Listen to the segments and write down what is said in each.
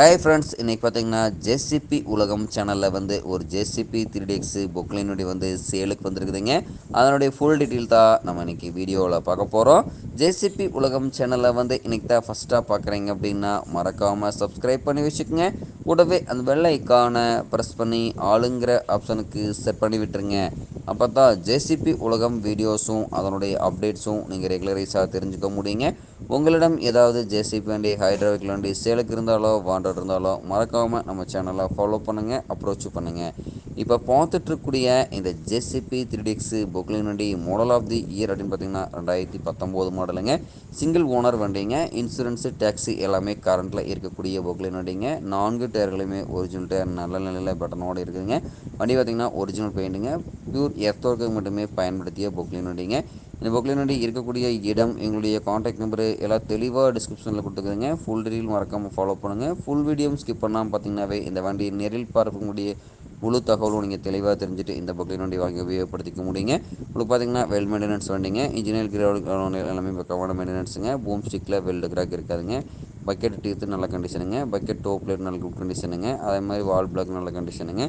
Hi friends இன்றைக்கி பார்த்தீங்கன்னா JCB உலகம் சேனலில் வந்து ஒரு ஜேசிபி த்ரீ டிஎக்ஸு புக்லினுடைய வந்து சேலுக்கு வந்திருக்குதுங்க. அதனுடைய ஃபுல் டீட்டெயில் தான் நம்ம இன்றைக்கி வீடியோவில் பார்க்க போகிறோம் ஜேசிபி உலகம் சேனலில் வந்து இன்றைக்கி தான் ஃபஸ்ட்டாக பார்க்குறீங்க அப்படின்னா மறக்காமல் சப்ஸ்கிரைப் பண்ணி வச்சுக்கோங்க. கூடவே அந்த வெள்ளை ஐக்கானை ப்ரெஸ் பண்ணி ஆளுங்கிற ஆப்ஷனுக்கு செட் பண்ணி விட்டுருங்க. அப்போ தான் ஜேசிபி உலகம் வீடியோஸும் அதனுடைய அப்டேட்ஸும் நீங்கள் ரெகுலரைஸாக தெரிஞ்சுக்க முடியுங்க. உங்களிடம் ஏதாவது ஜேசிபி வண்டி ஹைட்ராவிக் வண்டி சேலுக்கு இருந்தாலோ வாண்டட் இருந்தாலோ மறக்காமல் நம்ம சேனலை ஃபாலோ பண்ணுங்கள் அப்ரோச் பண்ணுங்கள் இப்போ பார்த்துட்ருக்கூடிய இந்த ஜெசிபி த்ரீ டிஎக்ஸு பொக்லின் வண்டி மாடல் ஆஃப் தி இயர் அப்படின்னு பார்த்தீங்கன்னா ரெண்டாயிரத்தி பத்தொம்போது மாடலுங்க சிங்கிள் ஓனர் வண்டிங்க இன்சூரன்ஸு டேக்ஸி எல்லாமே கரண்ட்டில் இருக்கக்கூடிய பொக்லின் வண்டிங்க. நான்கு டயர்களுமே ஒரிஜினல் டயர் நல்ல நிலையில் பட்டனோடு இருக்குதுங்க. வண்டி பார்த்திங்கன்னா ஒரிஜினல் பெயிண்ட்டுங்க பியூர் எர்த்தோர்க்கு மட்டுமே பயன்படுத்திய பொக்லின் வண்டிங்க. இந்த பொக்லின் வண்டி இருக்கக்கூடிய இடம் எங்களுடைய காண்டாக்ட் நம்பரு எல்லாம் தெளிவாக டிஸ்கிரிப்ஷனில் கொடுத்துருக்குங்க ஃபுல் டீட்டெயில் மறக்காமல் ஃபாலோ பண்ணுங்கள் ஃபுல் வீடியோ ஸ்கிப் பண்ணாமல் பார்த்தீங்கன்னாவே இந்த வண்டியை நேரில் பார்க்கக்கூடிய முழு தகவலும் நீங்கள் தெளிவாக தெரிஞ்சுட்டு இந்த பொக்லின் வண்டி வாங்கி உபயோகப்படுத்திக்க முடியுங்க. உங்களுக்கு பார்த்தீங்கன்னா வெல் மெயின்டெனன்ஸ் வண்டிங்க. இன்ஜினியர் கிரௌண்ட் எல்லாமே பக்கமான மெயின்டெனன்ஸுங்க பூம் ஸ்டிக்கில் வெல்டு கிராக் இருக்காதுங்க. பக்கெட் டீத்து நல்ல கண்டிஷனுங்க பக்கெட் டோப் பிளேட் நல்ல குட் கண்டிஷனுங்க அதே மாதிரி வால் பிளாக் நல்ல கண்டிஷனுங்க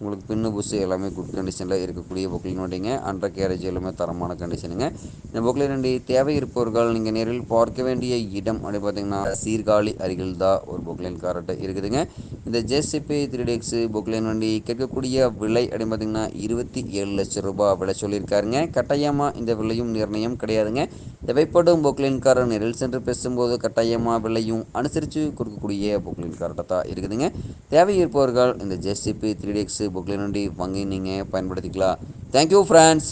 உங்களுக்கு பின்னு புஸ்ஸு எல்லாமே குட் கண்டிஷனில் இருக்கக்கூடிய பொக்லின் வண்டிங்க அண்டர் கேரேஜ் எல்லாமே தரமான கண்டிஷனுங்க இந்த புக்கில் வண்டி தேவை இருப்பவர்கள் நீங்கள் நேரில் பார்க்க வேண்டிய இடம் அப்படி பார்த்தீங்கன்னா சீர்காழி அருகில் தான் ஒரு புக்லைன் கார்ட்டு இருக்குதுங்க. இந்த ஜேசிபி த்ரீ டேக்ஸு புக்லைன் வண்டி கேட்கக்கூடிய விலை அப்படின்னு பார்த்தீங்கன்னா இருபத்தி ஏழு லட்சம் ரூபாய் விலை சொல்லியிருக்காருங்க. கட்டாயமாக இந்த விலையும் நிர்ணயம் கிடையாதுங்க. தேவைப்படும் பொக்லின் காரர் நேரில் சென்று பேசும்போது கட்டாயமாக விலையும் அனுசரித்து கொடுக்கக்கூடிய புக்லைன் கார்ட்டை தான் இருக்குதுங்க. தேவை இருப்பவர்கள் இந்த ஜேசிபி த்ரீ டேக்ஸு புக்லின் வண்டி வாங்கி நீங்கள் பயன்படுத்திக்கலாம். Thank you friends